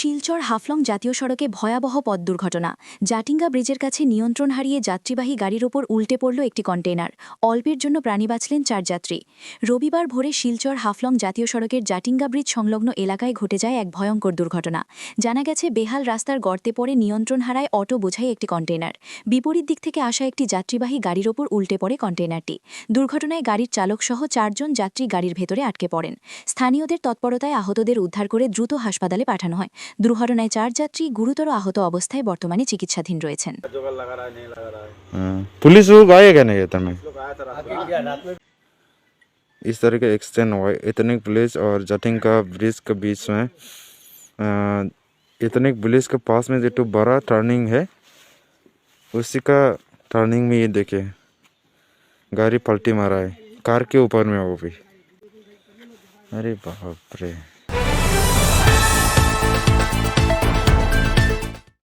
শিলচর হাফলং জাতীয় সড়কে ভয়াবহ পথ দুর্ঘটনা। জাটিঙ্গা ব্রিজের কাছে নিয়ন্ত্রণ হারিয়ে যাত্রীবাহী গাড়ির ওপর উল্টে পড়ল একটি কন্টেইনার। অল্পের জন্য প্রাণী বাঁচলেন চার যাত্রী। রবিবার ভোরে শিলচর হাফলং জাতীয় সড়কের জাটিঙ্গা ব্রিজ সংলগ্ন এলাকায় ঘটে যায় এক ভয়ঙ্কর দুর্ঘটনা। জানা গেছে, বেহাল রাস্তার গর্তে পড়ে নিয়ন্ত্রণ হারায় অটো বোঝাই একটি কন্টেইনার। বিপরীত দিক থেকে আসা একটি যাত্রীবাহী গাড়ির ওপর উল্টে পড়ে কন্টেইনারটি। দুর্ঘটনায় গাড়ির চালকসহ চারজন যাত্রী গাড়ির ভেতরে আটকে পড়েন। স্থানীয়দের তৎপরতায় আহতদের উদ্ধার করে দ্রুত হাসপাতালে পাঠানো হয়। দুর্ঘটনায় চার যাত্রী গুরুতর আহত অবস্থায় বর্তমানে চিকিৎসাধীন রয়েছেন जुगाड़ लगा रहा है नहीं लगा रहा है हाँ, पुलिस लोग आएगा नहीं इतना में लोग आया था रात में इस तरह के एक्सटेंड हुआ है इतनिक विलेज और जटिंग का ब्रिज के बीच में अ, इतनिक विलेज के पास में जो तो बड़ा टर्निंग है उसी का टर्निंग में ये देखे गाड़ी पलटी मारा है कार के ऊपर में वो भी अरे बाप रे